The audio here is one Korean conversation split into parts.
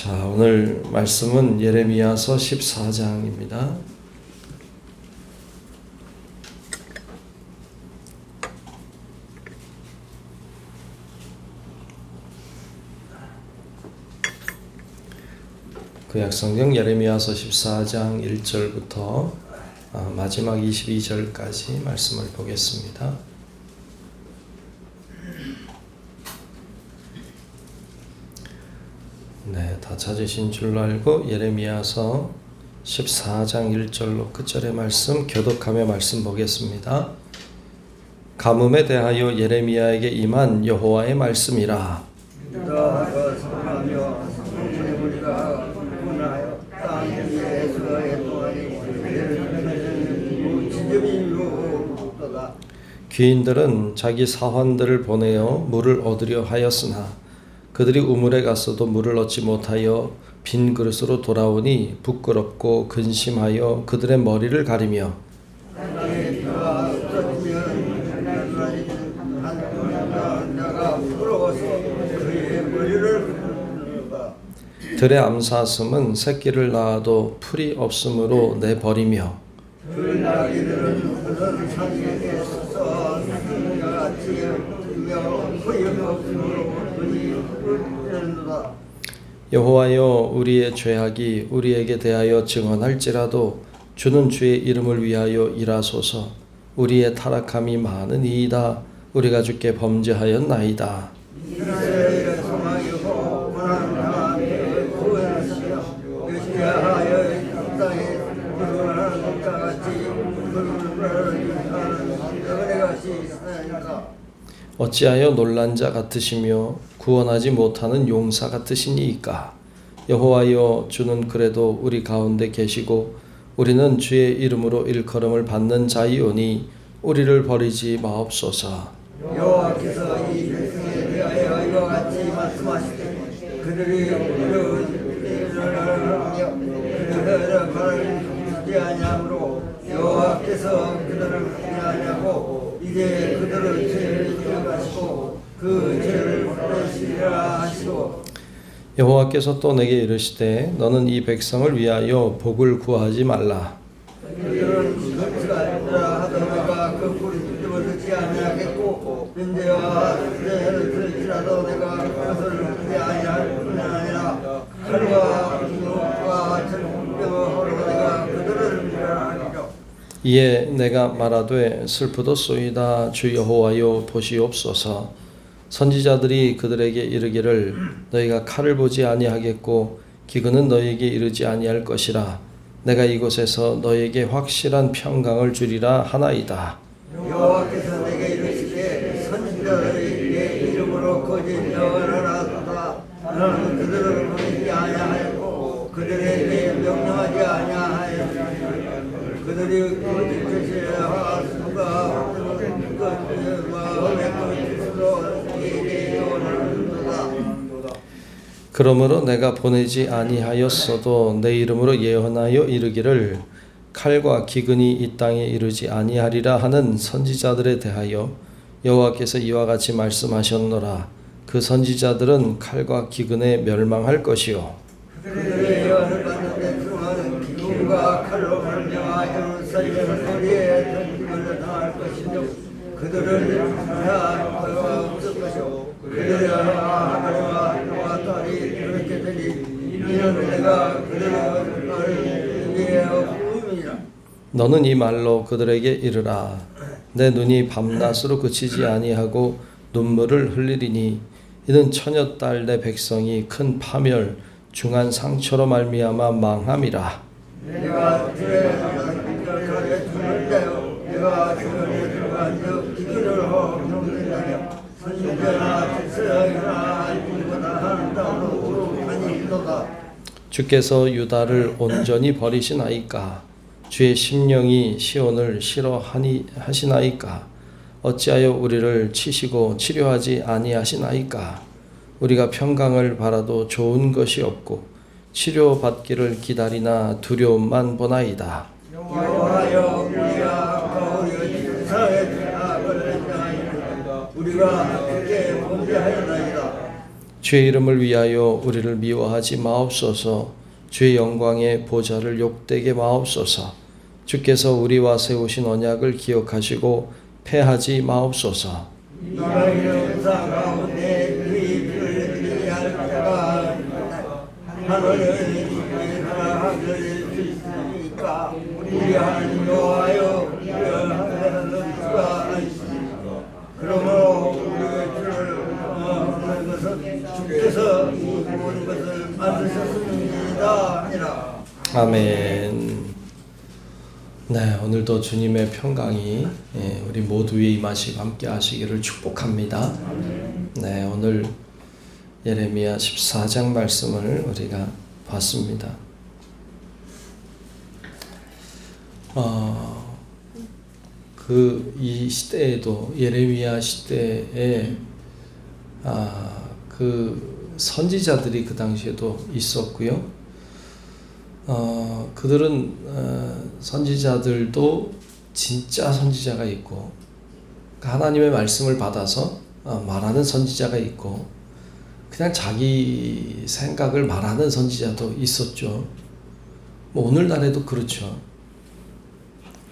자, 오늘 말씀은 예레미야서 14장입니다. 그 약성경 예레미야서 14장 1절부터 아, 마지막 22절까지 말씀을 보겠습니다. 네, 다 찾으신 줄로 알고 예레미야서 14장 1절로 끝절의 말씀 교독하며 말씀 보겠습니다. 가뭄에 대하여 예레미야에게 임한 여호와의 말씀이라 귀인들은 자기 사환들을 보내어 물을 얻으려 하였으나 그들이 우물에 갔어도 물을 얻지 못하여 빈 그릇으로 돌아오니 부끄럽고 근심하여 그들의 머리를 가리며 들의 암사슴은 새끼를 낳아도 풀이 없으므로 내버리며 그 나귀들은 그런 산속에 서서 누가 같이 뛰며 소용없으므로 눈이 흔들다 여호와여 우리의 죄악이 우리에게 대하여 증언할지라도 주는 주의 이름을 위하여 일하소서. 우리의 타락함이 많으니이다. 우리가 주께 범죄하였나이다. 어찌하여 놀란 자 같으시며 구원하지 못하는 용사 같으시니이까 여호와여 주는 그래도 우리 가운데 계시고 우리는 주의 이름으로 일컬음을 받는 자이오니 우리를 버리지 마옵소서. 여호와께서 이 백성에 대하여 이와 같이 말씀하시되 그들이 발을 듣지 아니하므로 여호와께서 그들을 아니하고 이제 그들의 죄를 기억하시고 그 죄를 풀으시리라 하시고 여호와께서 또 내게 이르시되 너는 이 백성을 위하여 복을 구하지 말라. 이에 내가 말하되 슬프도소이다. 주 여호와여 보시옵소서 선지자들이 그들에게 이르기를 너희가 칼을 보지 아니하겠고 기근은 너희에게 이르지 아니할 것이라. 내가 이곳에서 너희에게 확실한 평강을 주리라 하나이다. 여호와께서 내게 이르시되 선지자들이 내 이름으로 거짓 명을 하나다. 나는 그들을 보내지 아니하였고 그들에게 명령하지 아니하였으니 그들이 거짓 죄와 수가 없는 것 마음의 그러므로 내가 보내지 아니하였어도 내 이름으로 예언하여 이르기를 칼과 기근이 이 땅에 이르지 아니하리라 하는 선지자들에 대하여 여호와께서 이와 같이 말씀하셨노라. 그 선지자들은 칼과 기근에 멸망할 것이요 그들의 예언을 받는 백성은 기둥과 칼로 설명하여 살리는 소리에 던짐을 당할 것이며 그들은 하나가 없을 것이고 그들의 하나님과 너와 딸이 그렇게 되니 이는 내가 그들을 위해 부음이라 너는 이 말로 그들에게 이르라. 내 눈이 밤낮으로 그치지 아니하고 눈물을 흘리리니 이는 처녀 딸 내 백성이 큰 파멸 중한 상처로 말미암아 망함이라. 내가 내가 기기를 선지자나 백성이나 하는 땅으로 주께서 유다를 온전히 버리시나이까 주의 심령이 시온을 싫어하니 하시나이까? 어찌하여 우리를 치시고 치료하지 아니하시나이까? 우리가 평강을 바라도 좋은 것이 없고 치료받기를 기다리나 두려움만 보나이다. 여호와여 우리가 우리가 그렇게 범죄하였나이다. 주의 이름을 위하여 우리를 미워하지 마옵소서. 주의 영광의 보좌를 욕되게 마옵소서. 주께서 우리와 세우신 언약을 기억하시고 패하지 마옵소서. 우리의 것은 주께서 모든 것을 만드셨습니다 아멘. 네, 오늘도 주님의 평강이 예, 우리 모두에 임하시고 함께 하시기를 축복합니다. 네, 오늘 예레미야 14장 말씀을 우리가 봤습니다. 어, 그 이 시대에도 예레미야 시대에 아, 그 선지자들이 그 당시에도 있었고요. 어, 그들은 어, 선지자들도 진짜 선지자가 있고 그 하나님의 말씀을 받아서 어, 말하는 선지자가 있고 그냥 자기 생각을 말하는 선지자도 있었죠. 뭐 오늘날에도 그렇죠.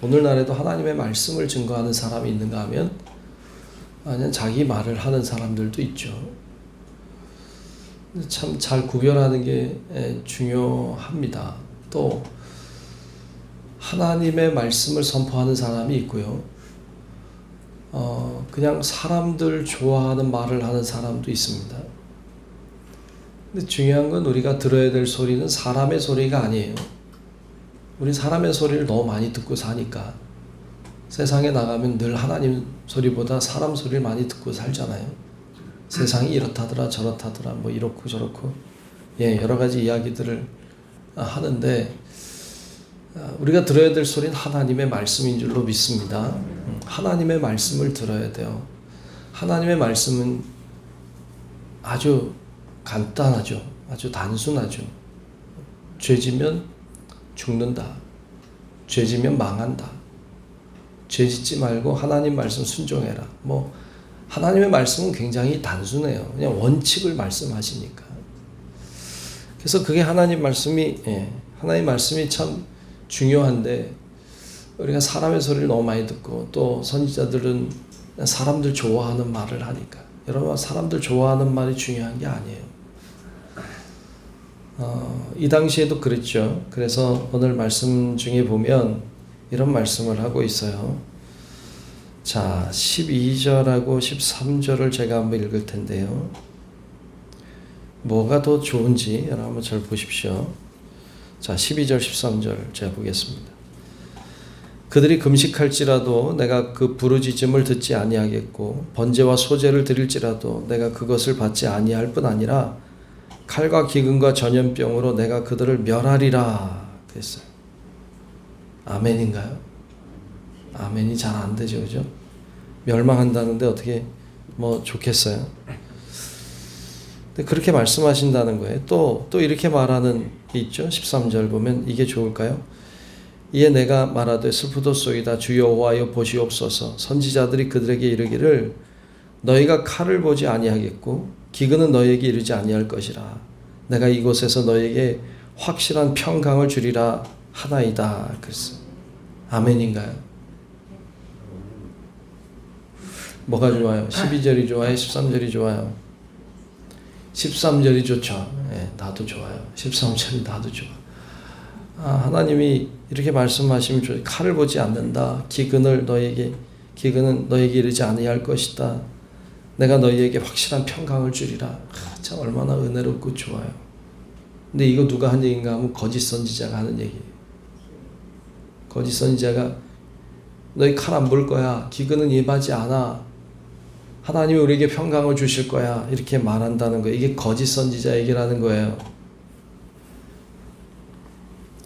오늘날에도 하나님의 말씀을 증거하는 사람이 있는가 하면 그냥 자기 말을 하는 사람들도 있죠. 참 잘 구별하는 게 에, 중요합니다. 또 하나님의 말씀을 선포하는 사람이 있고요. 어, 그냥 사람들 좋아하는 말을 하는 사람도 있습니다. 근데 중요한 건 우리가 들어야 될 소리는 사람의 소리가 아니에요. 우리 사람의 소리를 너무 많이 듣고 사니까 세상에 나가면 늘 하나님 소리보다 사람 소리를 많이 듣고 살잖아요. 세상이 이렇다더라 저렇다더라 뭐 이렇고 저렇고 예 여러 가지 이야기들을 하는데 아, 우리가 들어야 될 소리는 하나님의 말씀인 줄로 믿습니다. 음, 하나님의 말씀을 들어야 돼요. 하나님의 말씀은 아주 간단하죠. 아주 단순하죠. 죄지면 죽는다. 죄지면 망한다. 죄짓지 말고 하나님 말씀 순종해라. 뭐 하나님의 말씀은 굉장히 단순해요. 그냥 원칙을 말씀하시니까. 그래서 그게 하나님 말씀이 예, 하나님 말씀이 참 중요한데 우리가 사람의 소리를 너무 많이 듣고 또 선지자들은 사람들 좋아하는 말을 하니까 여러분 사람들 좋아하는 말이 중요한 게 아니에요. 어, 이 당시에도 그랬죠. 그래서 오늘 말씀 중에 보면 이런 말씀을 하고 있어요. 자, 12절하고 13절을 제가 한번 읽을 텐데요. 뭐가 더 좋은지 여러분 한번 잘 보십시오. 자, 12절, 13절 제가 보겠습니다. 그들이 금식할지라도 내가 그 부르짖음을 듣지 아니하겠고 번제와 소제를 드릴지라도 내가 그것을 받지 아니할 뿐 아니라 칼과 기근과 전염병으로 내가 그들을 멸하리라 그랬어요. 아멘인가요? 아멘이 잘 안 되죠, 그죠? 멸망한다는데 어떻게 뭐 좋겠어요? 근데 그렇게 말씀하신다는 거예요. 또, 또 이렇게 말하는 게 있죠. 13절 보면 이게 좋을까요? 이에 내가 말하되 슬프도소이다 주 여호와여 보시옵소서 선지자들이 그들에게 이르기를 너희가 칼을 보지 아니하겠고 기근은 너희에게 이르지 아니할 것이라 내가 이곳에서 너희에게 확실한 평강을 주리라 하나이다 그랬어 아멘인가요? 뭐가 좋아요? 12절이 좋아요? 13절이 좋아요? 13절이 좋죠. 예, 나도 좋아요. 13절이 나도 좋아. 아, 하나님이 이렇게 말씀하시면 좋아요. 칼을 보지 않는다. 기근을 너에게 기근은 너에게 이르지 아니할 것이다. 내가 너희에게 확실한 평강을 주리라. 아, 참 얼마나 은혜롭고 좋아요. 근데 이거 누가 한 얘기인가 하면 거짓 선지자가 하는 얘기예요. 거짓 선지자가 너희 칼 안 볼 거야. 기근은 임하지 않아. 하나님이 우리에게 평강을 주실 거야. 이렇게 말한다는 거예요. 이게 거짓 선지자 얘기라는 거예요.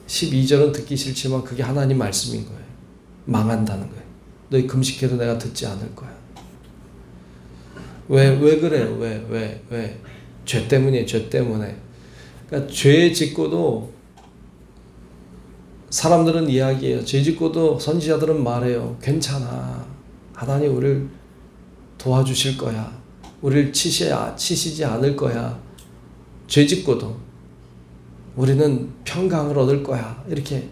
12절은 듣기 싫지만 그게 하나님 말씀인 거예요. 망한다는 거예요. 너희 금식해도 내가 듣지 않을 거야. 왜, 왜 그래요? 왜, 왜, 왜? 죄 때문이에요. 죄 때문에. 그러니까 죄 짓고도 사람들은 이야기해요. 죄 짓고도 선지자들은 말해요. 괜찮아. 하나님 우리를 도와주실 거야. 우리를 치시, 치시지 않을 거야. 죄 짓고도 우리는 평강을 얻을 거야. 이렇게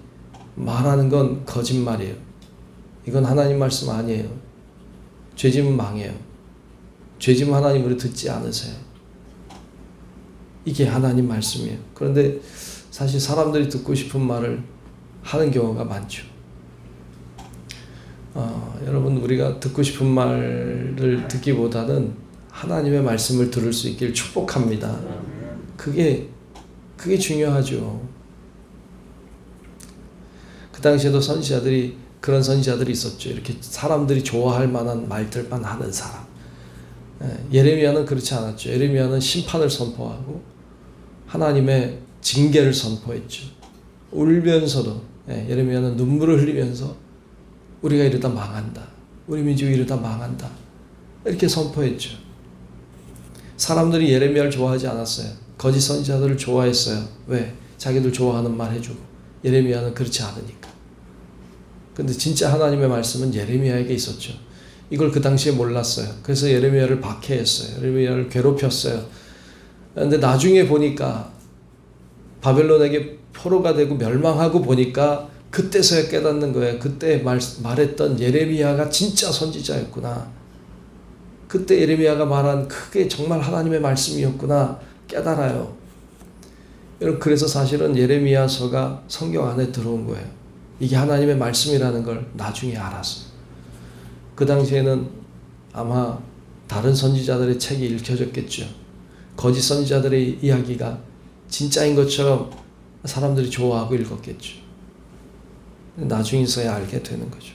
말하는 건 거짓말이에요. 이건 하나님 말씀 아니에요. 죄 지면 망해요. 죄 지면 하나님 우리 듣지 않으세요. 이게 하나님 말씀이에요. 그런데 사실 사람들이 듣고 싶은 말을 하는 경우가 많죠. 어, 여러분 우리가 듣고 싶은 말을 듣기보다는 하나님의 말씀을 들을 수 있길 축복합니다. 그게 그게 중요하죠. 그 당시에도 선지자들이 그런 선지자들이 있었죠. 이렇게 사람들이 좋아할 만한 말들만 하는 사람. 예, 예레미야는 그렇지 않았죠. 예레미야는 심판을 선포하고 하나님의 징계를 선포했죠. 울면서도 예, 예레미야는 눈물을 흘리면서 우리가 이러다 망한다. 우리 민족이 이러다 망한다. 이렇게 선포했죠. 사람들이 예레미야를 좋아하지 않았어요. 거짓 선지자들을 좋아했어요. 왜? 자기들 좋아하는 말 해주고. 예레미야는 그렇지 않으니까. 근데 진짜 하나님의 말씀은 예레미야에게 있었죠. 이걸 그 당시에 몰랐어요. 그래서 예레미야를 박해했어요. 예레미야를 괴롭혔어요. 근데 나중에 보니까 바벨론에게 포로가 되고 멸망하고 보니까 그때서야 깨닫는 거예요. 그때 말, 말했던 예레미야가 진짜 선지자였구나. 그때 예레미야가 말한 그게 정말 하나님의 말씀이었구나 깨달아요. 여러분 그래서 사실은 예레미야서가 성경 안에 들어온 거예요. 이게 하나님의 말씀이라는 걸 나중에 알았어요. 그 당시에는 아마 다른 선지자들의 책이 읽혀졌겠죠. 거짓 선지자들의 이야기가 진짜인 것처럼 사람들이 좋아하고 읽었겠죠. 나중에서야 알게 되는 거죠.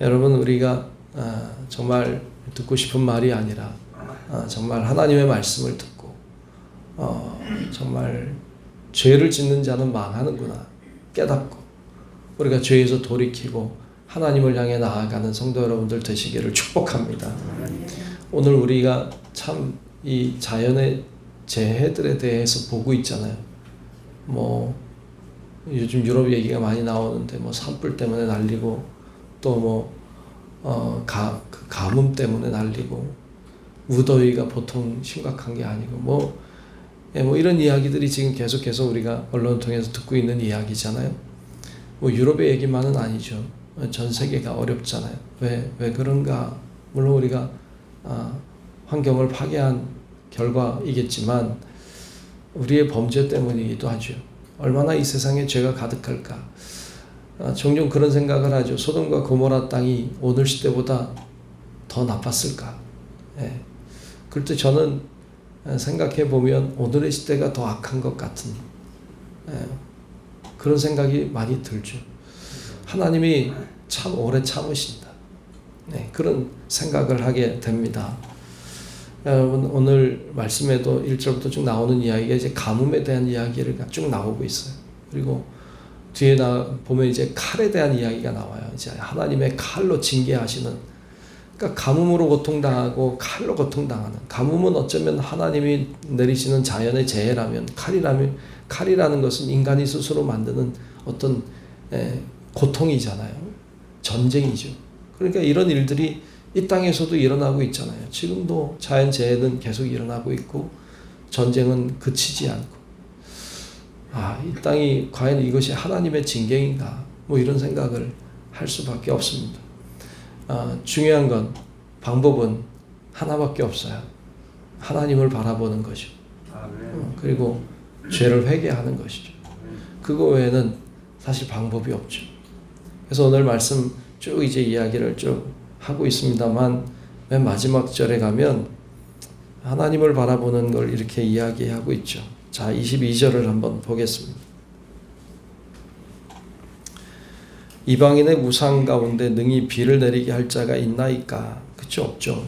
여러분 우리가 아, 정말 듣고 싶은 말이 아니라 아, 정말 하나님의 말씀을 듣고 어, 정말 죄를 짓는 자는 망하는구나 깨닫고 우리가 죄에서 돌이키고 하나님을 향해 나아가는 성도 여러분들 되시기를 축복합니다. 오늘 우리가 참 이 자연의 재해들에 대해서 보고 있잖아요. 뭐 요즘 유럽 얘기가 많이 나오는데 뭐 산불 때문에 날리고 또뭐 어, 가, 그 가뭄 때문에 날리고 무더위가 보통 심각한 게 아니고 뭐, 예, 뭐 이런 이야기들이 지금 계속해서 우리가 언론 통해서 듣고 있는 이야기잖아요. 뭐 유럽의 얘기만은 아니죠. 전 세계가 어렵잖아요. 왜, 왜 그런가? 물론 우리가 아, 환경을 파괴한 결과이겠지만 우리의 범죄 때문이기도 하죠. 얼마나 이 세상에 죄가 가득할까? 아, 종종 그런 생각을 하죠. 소돔과 고모라 땅이 오늘 시대보다 더 나빴을까? 예. 그럴 때 저는 생각해 보면 오늘의 시대가 더 악한 것 같은 예. 그런 생각이 많이 들죠. 하나님이 참 오래 참으신다. 네, 그런 생각을 하게 됩니다. 여러분 오늘 말씀에도 1절부터 쭉 나오는 이야기가 이제 가뭄에 대한 이야기를 쭉 나오고 있어요. 그리고 뒤에 나 보면 이제 칼에 대한 이야기가 나와요. 이제 하나님의 칼로 징계하시는 그러니까 가뭄으로 고통당하고 칼로 고통당하는 가뭄은 어쩌면 하나님이 내리시는 자연의 재해라면 칼이라면 칼이라는 것은 인간이 스스로 만드는 어떤 에, 고통이잖아요. 전쟁이죠. 그러니까 이런 일들이 이 땅에서도 일어나고 있잖아요. 지금도 자연 재해는 계속 일어나고 있고 전쟁은 그치지 않고 아, 이 땅이 과연 이것이 하나님의 징계인가? 뭐 이런 생각을 할 수밖에 없습니다. 아, 중요한 건 방법은 하나밖에 없어요. 하나님을 바라보는 것이죠. 어, 그리고 죄를 회개하는 것이죠. 그거 외에는 사실 방법이 없죠. 그래서 오늘 말씀 쭉 이제 이야기를 쭉 하고 있습니다만 맨 마지막 절에 가면 하나님을 바라보는 걸 이렇게 이야기하고 있죠. 자, 22절을 한번 보겠습니다. 이방인의 우상 가운데 능히 비를 내리게 할 자가 있나이까? 그쵸 없죠.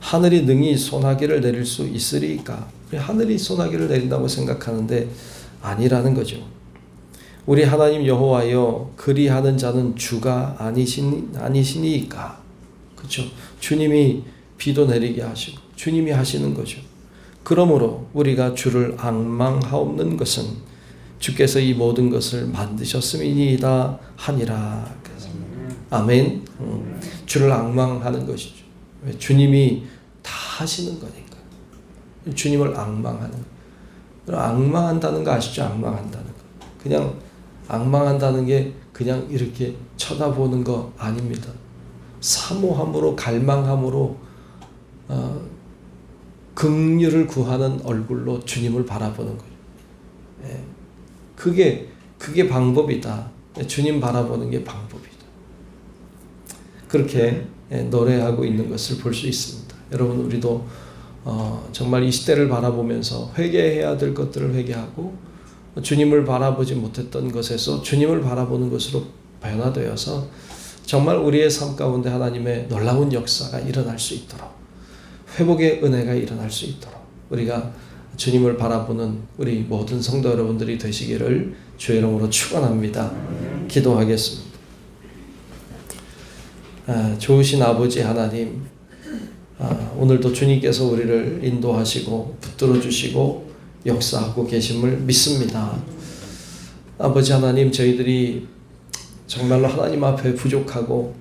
하늘이 능히 소나기를 내릴 수 있으리까? 하늘이 소나기를 내린다고 생각하는데 아니라는 거죠. 우리 하나님 여호와여 그리하는 자는 주가 아니신 아니시니까. 그렇죠. 주님이 비도 내리게 하시고 주님이 하시는 거죠. 그러므로 우리가 주를 악망하옵는 것은 주께서 이 모든 것을 만드셨음이니이다 하니라. 아멘. 음, 주를 악망하는 것이죠. 왜? 주님이 다 하시는 거니까. 주님을 악망하는 거. 악망한다는 거 아시죠? 악망한다는 거. 그냥 악망한다는 게 그냥 이렇게 쳐다보는 거 아닙니다. 사모함으로 갈망함으로 어, 긍휼을 구하는 얼굴로 주님을 바라보는 거예요. 예. 그게 그게 방법이다. 주님 바라보는 게 방법이다. 그렇게 예, 노래하고 있는 것을 볼 수 있습니다. 여러분 우리도 어, 정말 이 시대를 바라보면서 회개해야 될 것들을 회개하고 주님을 바라보지 못했던 것에서 주님을 바라보는 것으로 변화되어서 정말 우리의 삶 가운데 하나님의 놀라운 역사가 일어날 수 있도록 회복의 은혜가 일어날 수 있도록 우리가 주님을 바라보는 우리 모든 성도 여러분들이 되시기를 주의 이름으로 축원합니다. 기도하겠습니다. 아, 좋으신 아버지 하나님, 아, 오늘도 주님께서 우리를 인도하시고 붙들어 주시고 역사하고 계심을 믿습니다. 아버지 하나님, 저희들이 정말로 하나님 앞에 부족하고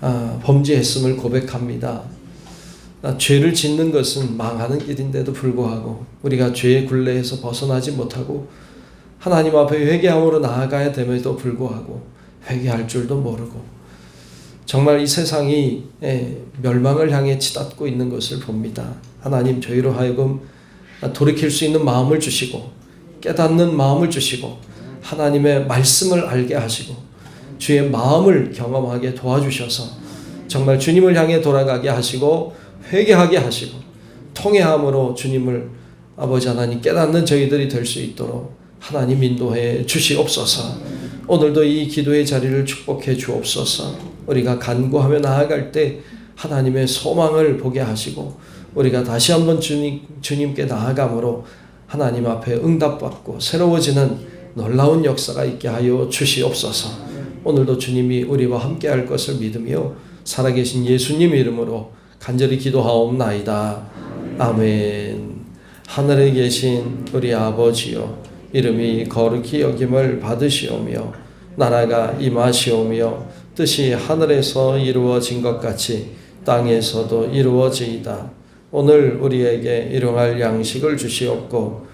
아, 범죄했음을 고백합니다. 아, 죄를 짓는 것은 망하는 길인데도 불구하고 우리가 죄의 굴레에서 벗어나지 못하고 하나님 앞에 회개함으로 나아가야 됨에도 불구하고 회개할 줄도 모르고 정말 이 세상이 예, 멸망을 향해 치닫고 있는 것을 봅니다. 하나님 저희로 하여금 돌이킬 수 있는 마음을 주시고 깨닫는 마음을 주시고 하나님의 말씀을 알게 하시고 주의 마음을 경험하게 도와주셔서 정말 주님을 향해 돌아가게 하시고 회개하게 하시고 통회함으로 주님을 아버지 하나님 깨닫는 저희들이 될 수 있도록 하나님 인도해 주시옵소서. 오늘도 이 기도의 자리를 축복해 주옵소서. 우리가 간구하며 나아갈 때 하나님의 소망을 보게 하시고 우리가 다시 한번 주님 주님께 나아감으로 하나님 앞에 응답받고 새로워지는 놀라운 역사가 있게 하여 주시옵소서. 오늘도 주님이 우리와 함께 할 것을 믿으며 살아계신 예수님 이름으로 간절히 기도하옵나이다. 아멘. 하늘에 계신 우리 아버지요 이름이 거룩히 여김을 받으시오며 나라가 임하시오며 뜻이 하늘에서 이루어진 것 같이 땅에서도 이루어지이다. 오늘 우리에게 일용할 양식을 주시옵고